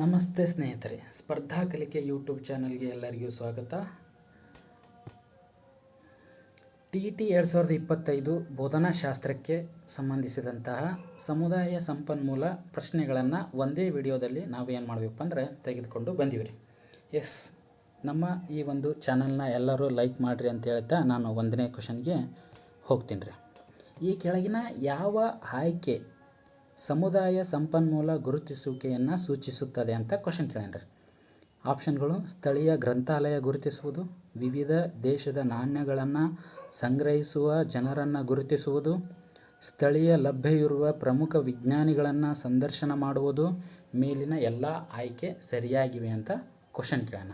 ನಮಸ್ತೆ ಸ್ನೇಹಿತರೆ, ಸ್ಪರ್ಧಾ ಕಲಿಕೆ ಯೂಟ್ಯೂಬ್ ಚಾನಲ್ಗೆ ಎಲ್ಲರಿಗೂ ಸ್ವಾಗತ. ಟಿ ಟಿ ಎರಡು ಸಾವಿರದ ಇಪ್ಪತ್ತೈದು ಬೋಧನಾಶಾಸ್ತ್ರಕ್ಕೆ ಸಂಬಂಧಿಸಿದಂತಹ ಸಮುದಾಯ ಸಂಪನ್ಮೂಲ ಪ್ರಶ್ನೆಗಳನ್ನು ಒಂದೇ ವಿಡಿಯೋದಲ್ಲಿ ನಾವು ಏನು ಮಾಡಬೇಕಪ್ಪ ಅಂದರೆ ತೆಗೆದುಕೊಂಡು ಬಂದೀವಿ ರೀ ಎಸ್ ನಮ್ಮ ಈ ಒಂದು ಚಾನಲ್ನ ಎಲ್ಲರೂ ಲೈಕ್ ಮಾಡಿರಿ ಅಂತ ಹೇಳ್ತಾ ನಾನು ಒಂದನೇ ಕ್ವಶನ್ಗೆ ಹೋಗ್ತೀನಿ ರೀ. ಈ ಕೆಳಗಿನ ಯಾವ ಆಯ್ಕೆ ಸಮುದಾಯ ಸಂಪನ್ಮೂಲ ಗುರುತಿಸುವಿಕೆಯನ್ನು ಸೂಚಿಸುತ್ತದೆ ಅಂತ ಕ್ವಶನ್ ಕೇಳೇನ್ರಿ. ಆಪ್ಷನ್ಗಳು, ಸ್ಥಳೀಯ ಗ್ರಂಥಾಲಯ ಗುರುತಿಸುವುದು, ವಿವಿಧ ದೇಶದ ನಾಣ್ಯಗಳನ್ನು ಸಂಗ್ರಹಿಸುವ ಜನರನ್ನು ಗುರುತಿಸುವುದು, ಸ್ಥಳೀಯ ಲಭ್ಯವಿರುವ ಪ್ರಮುಖ ವಿಜ್ಞಾನಿಗಳನ್ನು ಸಂದರ್ಶನ ಮಾಡುವುದು ಮೇಲಿನ ಎಲ್ಲ ಆಯ್ಕೆ ಸರಿಯಾಗಿವೆ ಅಂತ ಕ್ವಶನ್ ಕೇಳೋಣ.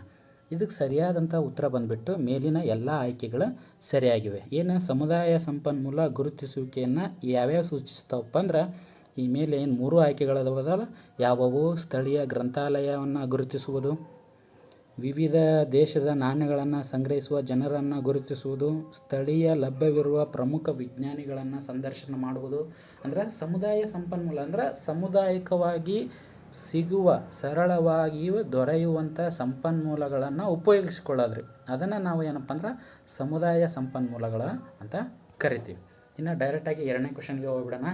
ಇದಕ್ಕೆ ಸರಿಯಾದಂಥ ಉತ್ತರ ಬಂದುಬಿಟ್ಟು ಮೇಲಿನ ಎಲ್ಲ ಆಯ್ಕೆಗಳು ಸರಿಯಾಗಿವೆ. ಏನು ಸಮುದಾಯ ಸಂಪನ್ಮೂಲ ಗುರುತಿಸುವಿಕೆಯನ್ನು ಯಾವ್ಯಾವ ಸೂಚಿಸ್ತಾವಪ್ಪ ಅಂದ್ರೆ ಈ ಮೇಲೆ ಏನು ಮೂರು ಆಯ್ಕೆಗಳದವದಲ್ಲ ಯಾವುವು? ಸ್ಥಳೀಯ ಗ್ರಂಥಾಲಯವನ್ನು ಗುರುತಿಸುವುದು. ವಿವಿಧ ದೇಶದ ನಾಣ್ಯಗಳನ್ನು ಸಂಗ್ರಹಿಸುವ ಜನರನ್ನು ಗುರುತಿಸುವುದು. ಸ್ಥಳೀಯ ಲಭ್ಯವಿರುವ ಪ್ರಮುಖ ವಿಜ್ಞಾನಿಗಳನ್ನು ಸಂದರ್ಶನ ಮಾಡುವುದು. ಅಂದರೆ ಸಮುದಾಯ ಸಂಪನ್ಮೂಲ, ಅಂದ್ರೆ ಸಮುದಾಯಿಕವಾಗಿ ಸಿಗುವ, ಸರಳವಾಗಿಯೂ ದೊರೆಯುವಂಥ ಸಂಪನ್ಮೂಲಗಳನ್ನು ಉಪಯೋಗಿಸ್ಕೊಳ್ಳೋದ್ರಿ. ಅದನ್ನು ನಾವು ಏನಪ್ಪ ಅಂದ್ರೆ ಸಮುದಾಯ ಸಂಪನ್ಮೂಲಗಳ ಅಂತ ಕರಿತೀವಿ. ಇನ್ನು ಡೈರೆಕ್ಟಾಗಿ ಎರಡನೇ ಕ್ವಶನ್ಗೆ ಹೋಗ್ಬಿಡೋಣ.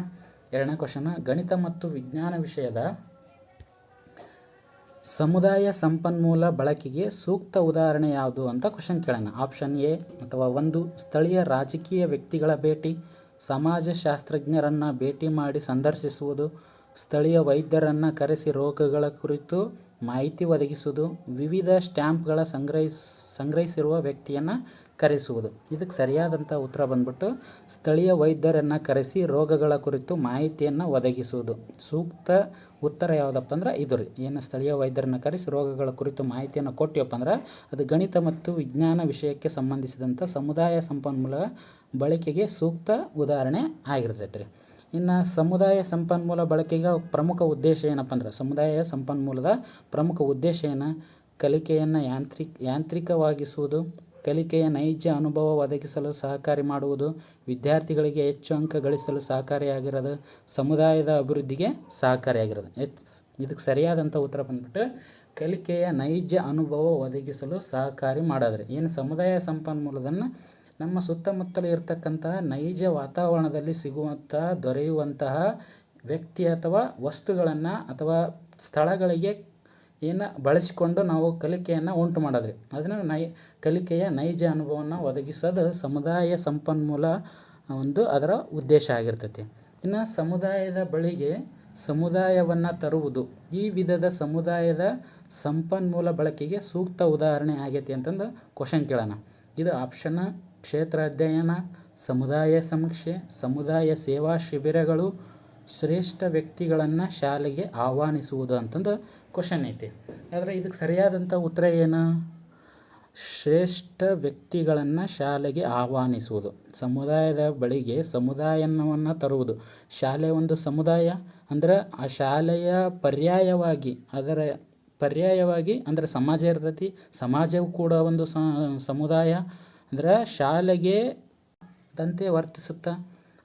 ಎರಡನೇ ಕ್ವಶನ್ ಗಣಿತ ಮತ್ತು ವಿಜ್ಞಾನ ವಿಷಯದ ಸಮುದಾಯ ಸಂಪನ್ಮೂಲ ಬಳಕೆಗೆ ಸೂಕ್ತ ಉದಾಹರಣೆ ಯಾವುದು ಅಂತ ಕ್ವಶನ್ ಕೇಳೋಣ. ಆಪ್ಷನ್ ಎ ಅಥವಾ ಒಂದು ಸ್ಥಳೀಯ ರಾಜಕೀಯ ವ್ಯಕ್ತಿಗಳ ಭೇಟಿ, ಸಮಾಜಶಾಸ್ತ್ರಜ್ಞರನ್ನು ಭೇಟಿ ಮಾಡಿ ಸಂದರ್ಶಿಸುವುದು, ಸ್ಥಳೀಯ ವೈದ್ಯರನ್ನು ಕರೆಸಿ ರೋಗಗಳ ಕುರಿತು ಮಾಹಿತಿ ಒದಗಿಸುವುದು, ವಿವಿಧ ಸ್ಟ್ಯಾಂಪ್ಗಳ ಸಂಗ್ರಹಿಸ್ ಸಂಗ್ರಹಿಸಿರುವ ವ್ಯಕ್ತಿಯನ್ನು ಕರೆಸುವುದು. ಇದಕ್ಕೆ ಸರಿಯಾದಂಥ ಉತ್ತರ ಬಂದ್ಬಿಟ್ಟು ಸ್ಥಳೀಯ ವೈದ್ಯರನ್ನು ಕರೆಸಿ ರೋಗಗಳ ಕುರಿತು ಮಾಹಿತಿಯನ್ನು ಒದಗಿಸುವುದು. ಸೂಕ್ತ ಉತ್ತರ ಯಾವುದಪ್ಪ ಅಂದ್ರೆ ಇದು ರೀ. ಏನು ಸ್ಥಳೀಯ ವೈದ್ಯರನ್ನು ಕರೆಸಿ ರೋಗಗಳ ಕುರಿತು ಮಾಹಿತಿಯನ್ನು ಕೊಟ್ಟಿವಪ್ಪ ಅಂದ್ರೆ ಅದು ಗಣಿತ ಮತ್ತು ವಿಜ್ಞಾನ ವಿಷಯಕ್ಕೆ ಸಂಬಂಧಿಸಿದಂಥ ಸಮುದಾಯ ಸಂಪನ್ಮೂಲ ಬಳಕೆಗೆ ಸೂಕ್ತ ಉದಾಹರಣೆ ಆಗಿರ್ತೈತೆ ರೀ. ಇನ್ನು ಸಮುದಾಯ ಸಂಪನ್ಮೂಲ ಬಳಕೆಗೆ ಪ್ರಮುಖ ಉದ್ದೇಶ ಏನಪ್ಪ ಅಂದ್ರೆ ಸಮುದಾಯ ಸಂಪನ್ಮೂಲದ ಪ್ರಮುಖ ಉದ್ದೇಶ ಏನು? ಕಲಿಕೆಯನ್ನು ಯಾಂತ್ರಿಕ, ಯಾಂತ್ರಿಕವಾಗಿಸುವುದು ಕಲಿಕೆಯ ನೈಜ ಅನುಭವ ಒದಗಿಸಲು ಸಹಕಾರಿ ಮಾಡುವುದು ವಿದ್ಯಾರ್ಥಿಗಳಿಗೆ ಹೆಚ್ಚು ಅಂಕ ಗಳಿಸಲು ಸಹಕಾರಿಯಾಗಿರೋದು ಸಮುದಾಯದ ಅಭಿವೃದ್ಧಿಗೆ ಸಹಕಾರಿಯಾಗಿರೋದು. ಇದಕ್ಕೆ ಸರಿಯಾದಂಥ ಉತ್ತರ ಬಂದ್ಬಿಟ್ಟು ಕಲಿಕೆಯ ನೈಜ ಅನುಭವ ಒದಗಿಸಲು ಸಹಕಾರಿ ಮಾಡೋದ್ರಿ. ಏನು ಸಮುದಾಯ ಸಂಪನ್ಮೂಲದನ್ನು ನಮ್ಮ ಸುತ್ತಮುತ್ತಲು ಇರತಕ್ಕಂತಹ ನೈಜ ವಾತಾವರಣದಲ್ಲಿ ಸಿಗುವಂತಹ ದೊರೆಯುವಂತಹ ವ್ಯಕ್ತಿ ಅಥವಾ ವಸ್ತುಗಳನ್ನು ಅಥವಾ ಸ್ಥಳಗಳಿಗೆ ಏನು ಬಳಸಿಕೊಂಡು ನಾವು ಕಲಿಕೆಯನ್ನು ಉಂಟು ಮಾಡೋದ್ರಿ ಅದನ್ನು ನೈ, ಕಲಿಕೆಯ ನೈಜ ಅನುಭವವನ್ನು ಒದಗಿಸೋದು ಸಮುದಾಯ ಸಂಪನ್ಮೂಲ ಒಂದು ಅದರ ಉದ್ದೇಶ ಆಗಿರ್ತೈತಿ. ಇನ್ನು ಸಮುದಾಯದ ಬಳಿಗೆ ಸಮುದಾಯವನ್ನು ತರುವುದು ಈ ವಿಧದ ಸಮುದಾಯದ ಸಂಪನ್ಮೂಲ ಬಳಕೆಗೆ ಸೂಕ್ತ ಉದಾಹರಣೆ ಆಗೈತಿ ಅಂತಂದು ಕ್ವಶನ್ ಕೇಳೋಣ. ಇದು ಆಪ್ಷನ್ ಕ್ಷೇತ್ರ ಅಧ್ಯಯನ ಸಮುದಾಯ ಸಮೀಕ್ಷೆ, ಸಮುದಾಯ ಸೇವಾ ಶಿಬಿರಗಳು ಶ್ರೇಷ್ಠ ವ್ಯಕ್ತಿಗಳನ್ನು ಶಾಲೆಗೆ ಆಹ್ವಾನಿಸುವುದು ಅಂತಂದು ಕ್ವಶನ್ ಐತಿ. ಆದರೆ ಇದಕ್ಕೆ ಸರಿಯಾದಂಥ ಉತ್ತರ ಏನು? ಶ್ರೇಷ್ಠ ವ್ಯಕ್ತಿಗಳನ್ನು ಶಾಲೆಗೆ ಆಹ್ವಾನಿಸುವುದು. ಸಮುದಾಯದ ಬಳಿಗೆ ಸಮುದಾಯವನ್ನು ತರುವುದು. ಶಾಲೆ ಒಂದು ಸಮುದಾಯ ಅಂದರೆ ಆ ಶಾಲೆಯ ಪರ್ಯಾಯವಾಗಿ ಅದರ ಪರ್ಯಾಯವಾಗಿ ಅಂದರೆ ಸಮಾಜ ಇರ್ತೈತಿ, ಸಮಾಜವು ಕೂಡ ಒಂದು ಸಮುದಾಯ ಅಂದ್ರೆ ಶಾಲೆಗೆ ದಂತೆ ವರ್ತಿಸುತ್ತಾ.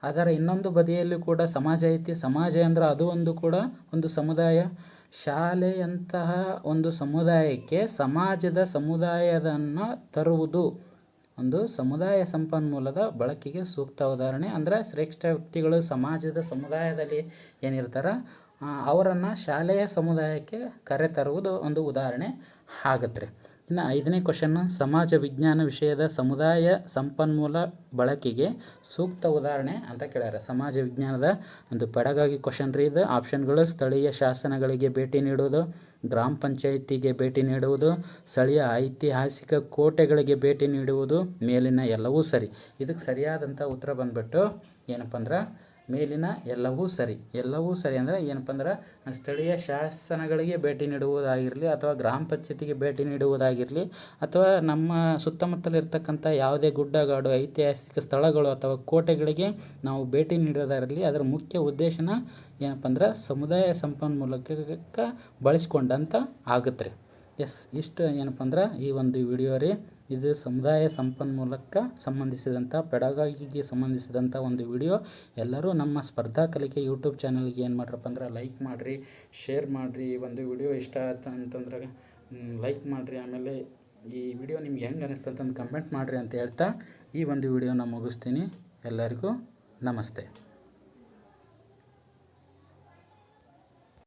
ಅದರ ಇನ್ನೊಂದು ಬದಿಯಲ್ಲಿ ಕೂಡ ಸಮಾಜ ಐತಿ. ಸಮಾಜ ಅಂದ್ರೆ ಅದು ಒಂದು ಕೂಡ ಒಂದು ಸಮುದಾಯ. ಶಾಲೆಯಂತಹ ಒಂದು ಸಮುದಾಯಕ್ಕೆ ಸಮಾಜದ ಸಮುದಾಯದನ್ನು ತರುವುದು ಒಂದು ಸಮುದಾಯ ಸಂಪನ್ಮೂಲದ ಬಳಕೆಗೆ ಸೂಕ್ತ ಉದಾಹರಣೆ. ಅಂದರೆ ಶ್ರೇಷ್ಠ ವ್ಯಕ್ತಿಗಳು ಸಮಾಜದ ಸಮುದಾಯದಲ್ಲಿ ಏನಿರ್ತಾರ ಅವರನ್ನು ಶಾಲೆಯ ಸಮುದಾಯಕ್ಕೆ ಕರೆತರುವುದು ಒಂದು ಉದಾಹರಣೆ ಆಗತ್ತೆ ಇನ್ನು ಐದನೇ ಕ್ವಶನ್ನು ಸಮಾಜ ವಿಜ್ಞಾನ ವಿಷಯದ ಸಮುದಾಯ ಸಂಪನ್ಮೂಲ ಬಳಕೆಗೆ ಸೂಕ್ತ ಉದಾಹರಣೆ ಅಂತ ಕೇಳ್ಯಾರ. ಸಮಾಜ ವಿಜ್ಞಾನದ ಒಂದು ಪೆಡಗಾಗಿ ಕ್ವಶನ್ ರೀ ಇದು. ಆಪ್ಷನ್ಗಳು ಸ್ಥಳೀಯ ಶಾಸನಗಳಿಗೆ ಭೇಟಿ ನೀಡುವುದು, ಗ್ರಾಮ ಪಂಚಾಯಿತಿಗೆ ಭೇಟಿ ನೀಡುವುದು, ಸ್ಥಳೀಯ ಐತಿಹಾಸಿಕ ಕೋಟೆಗಳಿಗೆ ಭೇಟಿ ನೀಡುವುದು, ಮೇಲಿನ ಎಲ್ಲವೂ ಸರಿ. ಇದಕ್ಕೆ ಸರಿಯಾದಂಥ ಉತ್ತರ ಬಂದ್ಬಿಟ್ಟು ಏನಪ್ಪ ಅಂದ್ರೆ ಮೇಲಿನ ಎಲ್ಲವೂ ಸರಿ. ಎಲ್ಲವೂ ಸರಿ ಅಂದರೆ ಏನಪ್ಪ ಅಂದ್ರೆ ಸ್ಥಳೀಯ ಶಾಸನಗಳಿಗೆ ಭೇಟಿ ನೀಡುವುದಾಗಿರಲಿ ಅಥವಾ ಗ್ರಾಮ ಪಂಚಾಯತಿಗೆ ಭೇಟಿ ನೀಡುವುದಾಗಿರಲಿ ಅಥವಾ ನಮ್ಮ ಸುತ್ತಮುತ್ತಲಿರ್ತಕ್ಕಂಥ ಯಾವುದೇ ಗುಡ್ಡಗಾಡು, ಐತಿಹಾಸಿಕ ಸ್ಥಳಗಳು ಅಥವಾ ಕೋಟೆಗಳಿಗೆ ನಾವು ಭೇಟಿ ನೀಡೋದಾಗಿರಲಿ ಅದರ ಮುಖ್ಯ ಉದ್ದೇಶನ ಏನಪ್ಪ ಅಂದ್ರೆ ಸಮುದಾಯ ಸಂಪನ್ಮೂಲಕ್ಕೆ ಬಳಸ್ಕೊಂಡಂತ ಆಗುತ್ತೆ ಎಸ್, ಇಷ್ಟು ಏನಪ್ಪ ಅಂದ್ರೆ ಈ ಒಂದು ವಿಡಿಯೋ ರೀ. ಇದು ಸಮುದಾಯ ಸಂಪನ್ಮೂಲಕ್ಕೆ ಸಂಬಂಧಿಸಿದಂಥ ಪೆಡಗಾಗಿಗೆ ಸಂಬಂಧಿಸಿದಂಥ ಒಂದು ವಿಡಿಯೋ. ಎಲ್ಲರೂ ನಮ್ಮ ಸ್ಪರ್ಧಾ ಕಲಿಕೆ ಯೂಟ್ಯೂಬ್ ಚಾನಲ್ಗೆ ಏನು ಮಾಡ್ರಪ್ಪ ಅಂದ್ರೆ ಲೈಕ್ ಮಾಡಿರಿ ಶೇರ್ ಮಾಡಿರಿ. ಈ ಒಂದು ವಿಡಿಯೋ ಇಷ್ಟ ಆಯ್ತು ಅಂತಂದ್ರೆ ಲೈಕ್ ಮಾಡಿರಿ. ಆಮೇಲೆ ಈ ವಿಡಿಯೋ ನಿಮ್ಗೆ ಹೆಂಗೆ ಅನಿಸ್ತು ಅಂತಂದು ಕಮೆಂಟ್ ಮಾಡಿರಿ ಅಂತ ಹೇಳ್ತಾ ಈ ಒಂದು ವಿಡಿಯೋನ ಮುಗಿಸ್ತೀನಿ. ಎಲ್ಲರಿಗೂ ನಮಸ್ತೆ.